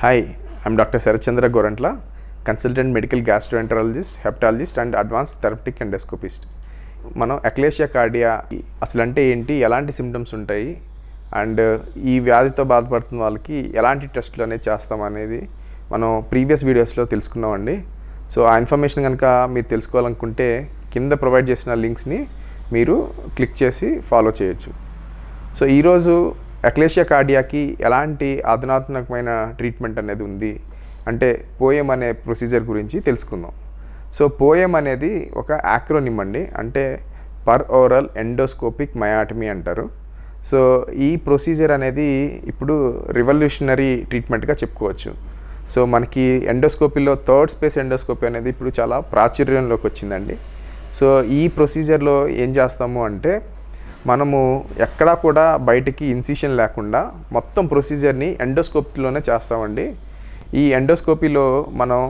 Hi I'm doctor Sarathchandra Gorantla consultant medical gastroenterologist hepatologist and advance therapeutic endoscopist మనం achalasia cardia అసలు అంటే ఏంటి ఎలాంటి సిమ్టమ్స్ ఉంటాయి అండ్ ఈ వ్యాధితో బాధపడుతున్న వాళ్ళకి ఎలాంటి టెస్ట్లు అనేది చేస్తాం అనేది మనం ప్రీవియస్ వీడియోస్లో తెలుసుకున్నామండి. సో ఆ ఇన్ఫర్మేషన్ కనుక మీరు తెలుసుకోవాలనుకుంటే కింద ప్రొవైడ్ చేసిన లింక్స్ని మీరు క్లిక్ చేసి ఫాలో చేయొచ్చు. సో ఈరోజు అక్లేషియా కార్డియాకి ఎలాంటి అధునాత్మకమైన ట్రీట్మెంట్ అనేది ఉంది? అంటే పోయం అనే ప్రొసీజర్ గురించి తెలుసుకుందాం. సో పోయం అనేది ఒక యాక్రోనిమ్ అండి. అంటే పర్ ఓరల్ ఎండోస్కోపిక్ మయాటమీ అంటారు. సో ఈ ప్రొసీజర్ అనేది ఇప్పుడు రివల్యూషనరీ ట్రీట్మెంట్గా చెప్పుకోవచ్చు. సో మనకి ఎండోస్కోపీలో థర్డ్ స్పేస్ ఎండోస్కోపీ అనేది ఇప్పుడు చాలా ప్రాచుర్యంలోకి వచ్చిందండి. సో ఈ ప్రొసీజర్లో ఏం చేస్తాము అంటే మనము ఎక్కడా కూడా బయటికి ఇన్సిషన్ లేకుండా మొత్తం ప్రొసీజర్ని ఎండోస్కోపీలోనే చేస్తామండి. ఈ ఎండోస్కోపీలో మనం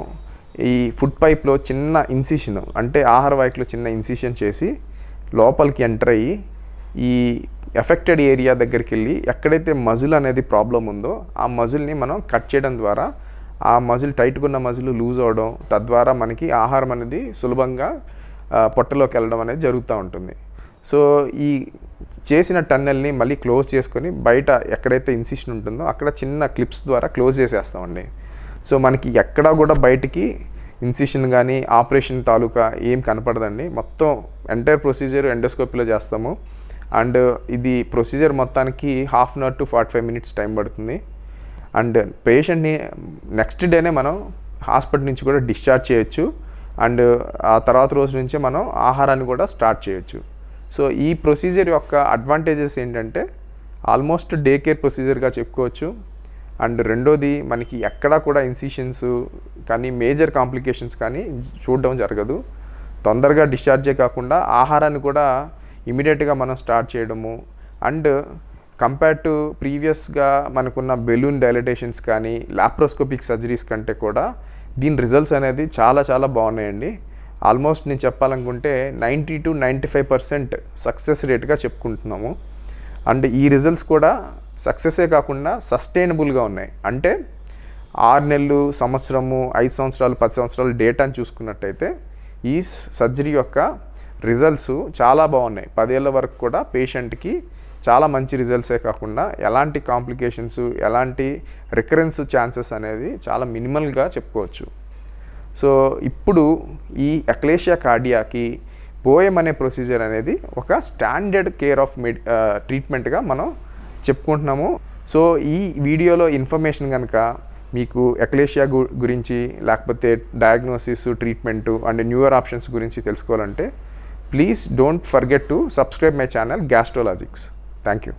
ఈ ఫుడ్ పైప్లో చిన్న ఇన్సిషన్ అంటే ఆహార వాయుకులో చిన్న ఇన్సిషన్ చేసి లోపలికి ఎంటర్ అయ్యి ఈ ఎఫెక్టెడ్ ఏరియా దగ్గరికి వెళ్ళి ఎక్కడైతే మజిల్ అనేది ప్రాబ్లం ఉందో ఆ మజిల్ని మనం కట్ చేయడం ద్వారా ఆ మజిల్ టైట్గా ఉన్న మజిల్ లూజ్ అవడం తద్వారా మనకి ఆహారం అనేది సులభంగా పొట్టలోకి వెళ్ళడం అనేది జరుగుతూ ఉంటుంది. సో ఈ చేసిన టన్నెల్ని మళ్ళీ క్లోజ్ చేసుకొని బయట ఎక్కడైతే ఇన్సిషన్ ఉంటుందో అక్కడ చిన్న క్లిప్స్ ద్వారా క్లోజ్ చేసేస్తామండి. సో మనకి ఎక్కడా కూడా బయటికి ఇన్సిషన్ కానీ ఆపరేషన్ తాలూకా ఏం కనపడదండి. మొత్తం ఎంటైర్ ప్రొసీజర్ ఎండోస్కోపీలో చేస్తాము. అండ్ ఇది ప్రొసీజర్ మొత్తానికి half an hour to forty five minutes time పడుతుంది. అండ్ పేషెంట్ని నెక్స్ట్ డేనే మనం హాస్పిటల్ నుంచి కూడా డిశ్చార్జ్ చేయొచ్చు. అండ్ ఆ తర్వాత రోజు నుంచే మనం ఆహారాన్ని కూడా స్టార్ట్ చేయొచ్చు. సో ఈ ప్రొసీజర్ యొక్క అడ్వాంటేజెస్ ఏంటంటే ఆల్మోస్ట్ డే కేర్ ప్రొసీజర్గా చెప్పుకోవచ్చు. అండ్ రెండోది మనకి ఎక్కడా కూడా ఇన్సిషన్స్ కానీ మేజర్ కాంప్లికేషన్స్ కానీ చూడడం జరగదు. తొందరగా డిశ్చార్జే కాకుండా ఆహారాన్ని కూడా ఇమీడియట్గా మనం స్టార్ట్ చేయడము. అండ్ కంపేర్ టు ప్రీవియస్గా మనకున్న బెలూన్ డైలటేషన్స్ కానీ లాప్రోస్కోపిక్ సర్జరీస్ కంటే కూడా దీని రిజల్ట్స్ అనేది చాలా చాలా బాగున్నాయండి. ఆల్మోస్ట్ నేను చెప్పాలనుకుంటే ninety two ninety five percent success రేట్గా చెప్పుకుంటున్నాము. అండ్ ఈ రిజల్ట్స్ కూడా సక్సెసే కాకుండా సస్టైనబుల్గా ఉన్నాయి. అంటే ఆరు నెలలు సంవత్సరము ఐదు సంవత్సరాలు పది సంవత్సరాలు డేటాను చూసుకున్నట్టయితే ఈ సర్జరీ యొక్క రిజల్ట్స్ చాలా బాగున్నాయి. పదేళ్ళ వరకు కూడా పేషెంట్కి చాలా మంచి రిజల్ట్సే కాకుండా ఎలాంటి కాంప్లికేషన్స్ ఎలాంటి రికరెన్స్ ఛాన్సెస్ అనేది చాలా మినిమల్గా చెప్పుకోవచ్చు. సో ఇప్పుడు ఈ అక్లేషియా కార్డియాకి పోయం అనే ప్రొసీజర్ అనేది ఒక స్టాండర్డ్ కేర్ ఆఫ్ మెడి ట్రీట్మెంట్గా మనం చెప్పుకుంటున్నాము. సో ఈ వీడియోలో ఇన్ఫర్మేషన్ కనుక మీకు ఎక్లేషియా గు గురించి లేకపోతే diagnosis treatment and newer options గురించి తెలుసుకోవాలంటే please don't forget to subscribe my channel Gastrologics. Thank you.